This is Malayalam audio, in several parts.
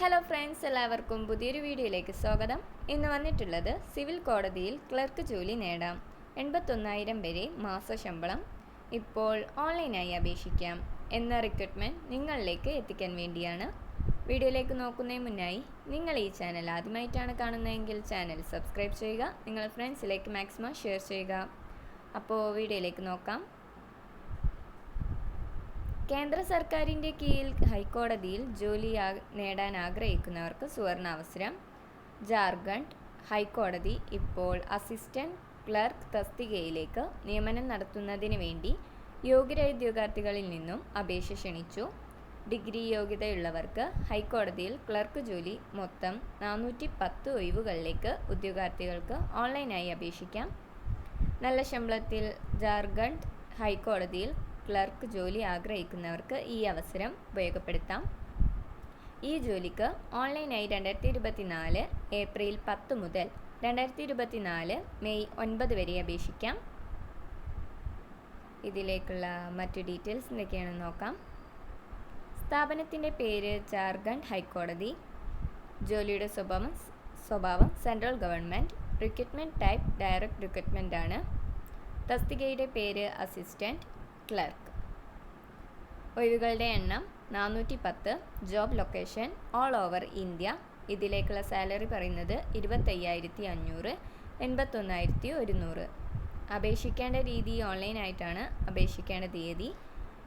ഹലോ ഫ്രണ്ട്സ് എല്ലാവർക്കും പുതിയൊരു വീഡിയോയിലേക്ക് സ്വാഗതം. ഇന്ന് വന്നിട്ടുള്ളത് സിവിൽ കോടതിയിൽ ക്ലർക്ക് ജോലി നേടാം. എൺപത്തൊന്നായിരം വരെ മാസ ശമ്പളം ഇപ്പോൾ ഓൺലൈനായി അപേക്ഷിക്കാം എന്ന റിക്രൂട്ട്മെന്റ് നിങ്ങളിലേക്ക് എത്തിക്കാൻ വേണ്ടിയാണ്. വീഡിയോയിലേക്ക് നോക്കുന്നതിന് മുന്നായി നിങ്ങൾ ഈ ചാനൽ ആദ്യമായിട്ടാണ് കാണുന്നതെങ്കിൽ ചാനൽ സബ്സ്ക്രൈബ് ചെയ്യുക. നിങ്ങൾ ഫ്രണ്ട്സിലേക്ക് മാക്സിമം ഷെയർ ചെയ്യുക. അപ്പോൾ വീഡിയോയിലേക്ക് നോക്കാം. കേന്ദ്ര സർക്കാരിന്റെ കീഴിൽ ഹൈക്കോടതിയിൽ ജോലി നേടാൻ ആഗ്രഹിക്കുന്നവർക്ക് സുവർണാവസരം. ജാർഖണ്ഡ് ഹൈക്കോടതി ഇപ്പോൾ അസിസ്റ്റന്റ് ക്ലർക്ക് തസ്തികയിലേക്ക് നിയമനം നടത്തുന്നതിന് വേണ്ടി യോഗ്യരായ ഉദ്യോഗാർത്ഥികളിൽ നിന്നും അപേക്ഷ ക്ഷണിച്ചു. ഡിഗ്രി യോഗ്യതയുള്ളവർക്ക് ഹൈക്കോടതിയിൽ ക്ലർക്ക് ജോലി മൊത്തം നാനൂറ്റി പത്ത് ഒഴിവുകളിലേക്ക് ഉദ്യോഗാർത്ഥികൾക്ക് ഓൺലൈനായി അപേക്ഷിക്കാം. നല്ല ശമ്പളത്തിൽ ജാർഖണ്ഡ് ഹൈക്കോടതിയിൽ ക്ലർക്ക് ജോലി ആഗ്രഹിക്കുന്നവർക്ക് ഈ അവസരം ഉപയോഗപ്പെടുത്താം. ഈ ജോലിക്ക് ഓൺലൈനായി രണ്ടായിരത്തി ഇരുപത്തിനാല് ഏപ്രിൽ പത്ത് മുതൽ രണ്ടായിരത്തി ഇരുപത്തിനാല് മെയ് ഒൻപത് വരെ അപേക്ഷിക്കാം. ഇതിലേക്കുള്ള മറ്റ് ഡീറ്റെയിൽസ് എന്തൊക്കെയാണെന്ന് നോക്കാം. സ്ഥാപനത്തിന്റെ പേര് ജാർഖണ്ഡ് ഹൈക്കോടതി. ജോലിയുടെ സ്വഭാവം സ്വഭാവം central government. Recruitment type direct recruitment ആണ്. തസ്തികയുടെ പേര് അസിസ്റ്റന്റ് ക്ലർക്ക്. ഒഴിവുകളുടെ എണ്ണം നാനൂറ്റി പത്ത് job location all over India. ഇതിലേക്കുള്ള സാലറി പറയുന്നത് ഇരുപത്തയ്യായിരത്തി അഞ്ഞൂറ് എൺപത്തൊന്നായിരത്തി ഒരുന്നൂറ് അപേക്ഷിക്കേണ്ട രീതി ഓൺലൈനായിട്ടാണ് അപേക്ഷിക്കേണ്ട തീയതി.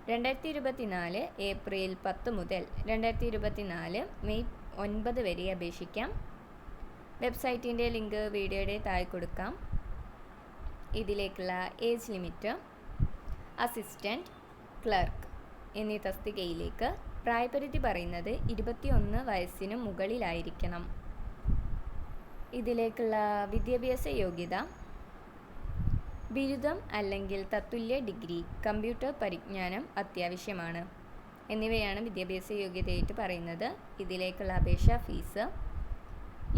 രണ്ടായിരത്തി ഇരുപത്തിനാല് ഏപ്രിൽ പത്ത് മുതൽ രണ്ടായിരത്തി ഇരുപത്തിനാല് മെയ് ഒൻപത് വരെ അപേക്ഷിക്കാം. വെബ്സൈറ്റിന്റെ ലിങ്ക് വീഡിയോയുടെ താഴെ കൊടുക്കാം. ഇതിലേക്കുള്ള ഏജ് ലിമിറ്റ് അസിസ്റ്റന്റ് ക്ലർക്ക് എന്നീ തസ്തികയിലേക്ക് പ്രായപരിധി പറയുന്നത് ഇരുപത്തിയൊന്ന് വയസ്സിന് മുകളിലായിരിക്കണം. ഇതിലേക്കുള്ള വിദ്യാഭ്യാസ യോഗ്യത ബിരുദം അല്ലെങ്കിൽ തത്തുല്യ ഡിഗ്രി കമ്പ്യൂട്ടർ പരിജ്ഞാനം അത്യാവശ്യമാണ്. എന്നിവയാണ് വിദ്യാഭ്യാസ യോഗ്യതയായിട്ട് പറയുന്നത്. ഇതിലേക്കുള്ള അപേക്ഷാ fees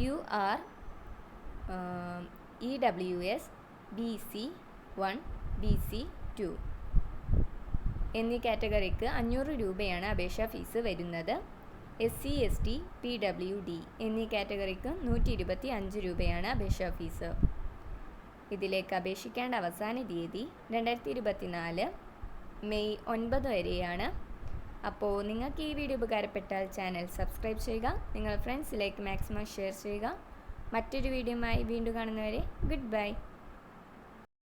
U R E W S B C one B C two. എന്നീ കാറ്റഗറിക്ക് അഞ്ഞൂറ് രൂപയാണ് അപേക്ഷാ ഫീസ് വരുന്നത്. S C S T P W D എന്നീ കാറ്റഗറിക്ക് നൂറ്റി ഇരുപത്തി അഞ്ച് രൂപയാണ് അപേക്ഷാ ഫീസ്. ഇതിലേക്ക് അപേക്ഷിക്കേണ്ട അവസാന തീയതി രണ്ടായിരത്തി ഇരുപത്തിനാല് മെയ് ഒൻപത് വരെയാണ്. അപ്പോൾ നിങ്ങൾക്ക് ഈ വീഡിയോ ഉപകാരപ്പെട്ടാൽ ചാനൽ സബ്സ്ക്രൈബ് ചെയ്യുക നിങ്ങളുടെ ഫ്രണ്ട്സിലേക്ക് മാക്സിമം ഷെയർ ചെയ്യുക. മറ്റൊരു വീഡിയോയുമായി വീണ്ടും കാണുന്നവരെ ഗുഡ് ബൈ.